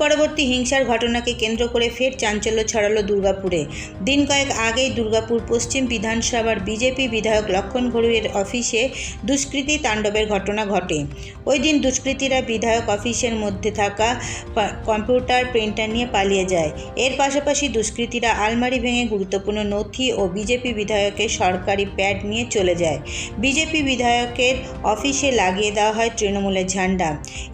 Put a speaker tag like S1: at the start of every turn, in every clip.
S1: পরবর্তী হিংসার ঘটনাকে কেন্দ্র করে ফের চাঞ্চল্য ছড়ালো দুর্গাপুরে। দিন কয়েক আগেই দুর্গাপুর পশ্চিম বিধানসভার বিজেপি বিধায়ক লক্ষণ ঘড়ুইয়ের অফিসে দুষ্কৃতী তাণ্ডবের ঘটনা ঘটে। ওই দিন দুষ্কৃতীরা বিধায়ক অফিসের মধ্যে থাকা কম্পিউটার, প্রিন্টার নিয়ে পালিয়ে যায়। এর পাশাপাশি দুষ্কৃতীরা আলমারি ভেঙে গুরুত্বপূর্ণ নথি ও বিজেপি বিধায়কের সরকারি প্যাড নিয়ে চলে যায়। বিজেপি বিধায়কের অফিসে লাগিয়ে দেওয়া হয় তৃণমূলের ঝান্ডা।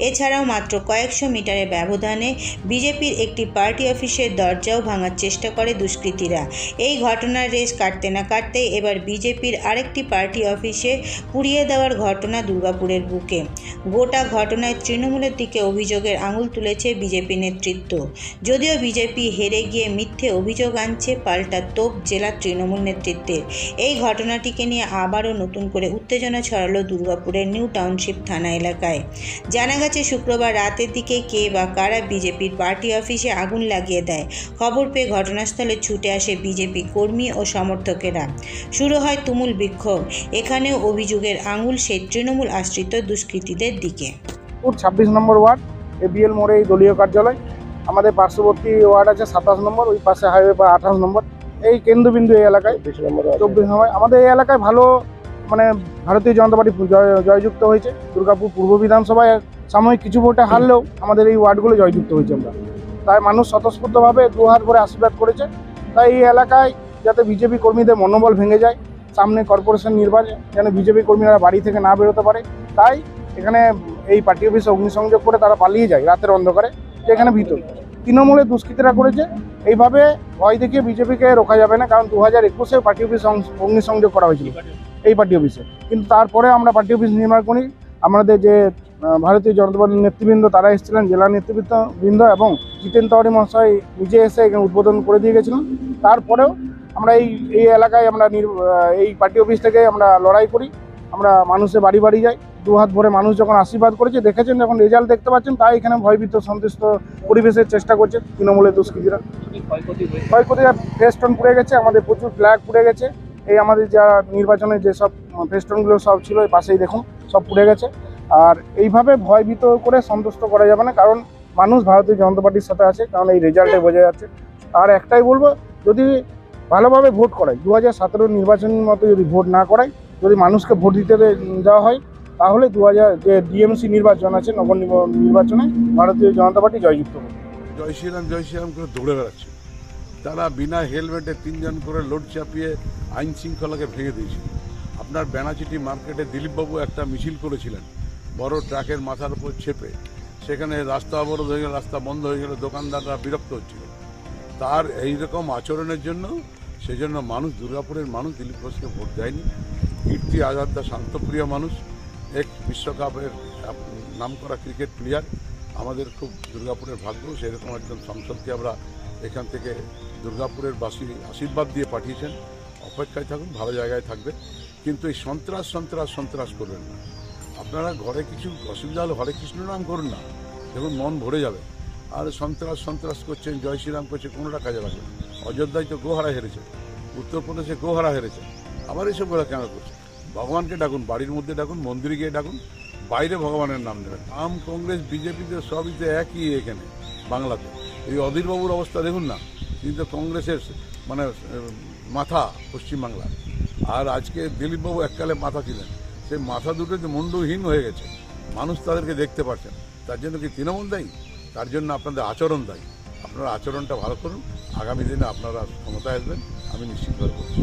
S1: এছাড়াও মাত্র কয়েকশো মিটারের ব্যবধানে বিজেপির একটি পার্টি অফিসের দরজাও ভাঙার চেষ্টা করে দুষ্কৃতীরা। এই ঘটনার রেশ কাটতে না কাটতে এবার বিজেপির আরেকটি পার্টি অফিসে পুড়িয়ে দেওয়ার ঘটনা দুর্গাপুরের বুকে। গোটা ঘটনায় তৃণমূলের দিকে অভিযোগের আঙুল তুলেছে বিজেপি নেতৃত্ব। যদিও বিজেপি হেরে গিয়ে মিথ্যে অভিযোগ আনছে, পাল্টা তোপ জেলা তৃণমূল নেতৃত্বের। এই ঘটনাটিকে নিয়ে আবারও নতুন করে উত্তেজনা ছড়ালো দুর্গাপুরের নিউ টাউনশিপ থানা এলাকায়। জানা গেছে, শুক্রবার রাতের দিকে কে বা কারা বিজেপির পার্টি অফিসে আগুন লাগিয়ে দেয়। খবর পেয়ে ঘটনাস্থলে ছুটে আসে বিজেপি কর্মী ও সমর্থকেরা। শুরু হয় তুমুল বিক্ষোভ। এখানেও অভিযোগের আঙুল সেই তৃণমূল আশ্রিত দুষ্কৃতীদের দিকে।
S2: ছাব্বিশ নম্বর ওয়ার্ড এবিএল মোড়ে এই দলীয় কার্যালয়। আমাদের পার্শ্ববর্তী ওয়ার্ড আছে সাতাশ নম্বর ওই পাশে হাইওয়ে বা আঠাশ নম্বর। এই কেন্দ্রবিন্দু এই এলাকায়। চব্বিশ নম্বর আমাদের এই এলাকায় ভালো মানে ভারতীয় জনতা পার্টি জয়- জয়যুক্ত হয়েছে। দুর্গাপুর পূর্ব বিধানসভায় সাময়িক কিছু ভোটে হারলেও আমাদের এই ওয়ার্ডগুলো জয়যুক্ত হয়েছে আমরা। তাই মানুষ স্বতঃস্ফূর্তভাবে দুহাত করে আশীর্বাদ করেছে। তাই এই এলাকায় যাতে বিজেপি কর্মীদের মনোবল ভেঙে যায়, সামনে কর্পোরেশন নির্বাচন, যেন বিজেপি কর্মীরা বাড়ি থেকে না বেরোতে পারে, তাই এখানে এই পার্টি অফিসে অগ্নিসংযোগ করে তারা পালিয়ে যায় রাতের অন্ধকারে এখানে ভিতর। তৃণমূলে দুষ্কৃতীরা করেছে, এইভাবে ভয় দেখিয়ে বিজেপিকে রোখা যাবে না, কারণ দু হাজার একুশে পার্টি অফিস অগ্নিসংযোগ করা হয়েছিল এই পার্টি অফিসে। কিন্তু তারপরে আমরা পার্টি অফিস নির্মাণ করি, আমাদের যে ভারতীয় জনতা পার্টির নেতৃবৃন্দ তারা এসেছিলেন, জেলা নেতৃবৃন্দ বৃন্দ এবং জিতেন তেওয়ারি মহাশয় নিজে এসে এখানে উদ্বোধন করে দিয়ে গেছিলেন। তারপরেও আমরা এই এই এলাকায় আমরা এই পার্টি অফিস থেকে আমরা লড়াই করি, আমরা মানুষের বাড়ি বাড়ি যাই। দু হাত ভরে মানুষ যখন আশীর্বাদ করেছে, দেখেছেন যখন রেজাল্ট দেখতে পাচ্ছেন, তাই এখানে ভয়ভীত, সন্তুষ্ট পরিবেশের চেষ্টা করছে তৃণমূলের দুষ্কৃতীরা। ক্ষয়ক্ষতিটা ফেস্টন পুড়ে গেছে, আমাদের প্রচুর ফ্ল্যাগ পুড়ে গেছে। এই আমাদের যা নির্বাচনের যেসব ফেস্টনগুলো সব ছিল পাশেই দেখুন, সব পুড়ে গেছে। আর এইভাবে ভয়ভীত করে সন্তুষ্ট করা যাবে না, কারণ মানুষ ভারতীয় জনতা পার্টির সাথে আছে, কারণ এই রেজাল্টে বোঝা যাচ্ছে। আর একটাই বলব, যদি ভালোভাবে ভোট করায় দু হাজার সতেরোর নির্বাচনের মতো যদি ভোট না করায়, যদি মানুষকে ভোট দিতে দেওয়া হয়, তাহলে দু হাজার যে ডিএমসি নির্বাচন আছে, নগর নির্বা- নির্বাচনে ভারতীয় জনতা পার্টি জয়যুক্ত হবে।
S3: জয় শ্রীরাম জয় শ্রীরাম করে দৌড়ে বেড়াচ্ছে। তারা বিনা হেলমেটে তিনজন করে লোড চাপিয়ে আইন শৃঙ্খলাকে ভেঙে দিয়েছিল আপনার বেনাচিটি মার্কেটে দিলীপবাবু একটা মিছিল করেছিলেন। বড় ট্রাকের মাথার উপর চেপে সেখানে রাস্তা অবরোধ হয়ে গেল, রাস্তা বন্ধ হয়ে গেল, দোকানদাররা বিরক্ত হচ্ছিল। তার এই রকম আচরণের জন্য সেজন্য মানুষ, দুর্গাপুরের মানুষ দিলীপ ঘোষকে ভোট দেয়নি। কীর্তি আজাদ শান্তপ্রিয় মানুষ, এক বিশ্বকাপের নাম করা ক্রিকেট প্লেয়ার। আমাদের খুব দুর্গাপুরের ভাগ্য, সেরকম একজন সংসদকে আমরা এখান থেকে দুর্গাপুরের বাসী আশীর্বাদ দিয়ে পাঠিয়েছেন। অপেক্ষায় থাকুন, ভালো জায়গায় থাকবে কিন্তু এই সন্ত্রাস সন্ত্রাস সন্ত্রাস করবেন না। আপনারা ঘরে কিছু অসুবিধা হলে হরে কৃষ্ণ নাম করুন না। দেখুন, মন ভরে যাবে। আর সন্ত্রাস সন্ত্রাস করছেন, জয় শ্রীরাম করছে, কোনোটা কাজে লাগবে না। অযোধ্যায় তো গোহারা হেরেছে, উত্তরপ্রদেশে গোহারা হেরেছে। আবার এইসব কথা কেন করছে? ভগবানকে ডাকুন, বাড়ির মধ্যে ডাকুন, মন্দিরে গিয়ে ডাকুন, বাইরে ভগবানের নাম নেবেন। আম, কংগ্রেস বিজেপিতে সবই তো একই এখানে, বাংলাতে। এই অধীরবাবুর অবস্থা দেখুন না, তিনি তো কংগ্রেসের মানে মাথা পশ্চিমবাংলার। আর আজকে দিলীপবাবু এককালে মাথা ছিলেন। সেই মাথা দুটো যে মুন্ডহীন হয়ে গেছে, মানুষ তাদেরকে দেখতে পাচ্ছেন তার জন্য কি তৃণমূল দায়ী? তার জন্য আপনাদের আচরণ দায়ী। আপনারা আচরণটা ভালো করুন। আগামী দিনে আপনারা ক্ষমতায় আসবেন, আমি নিশ্চিতভাবে বলছি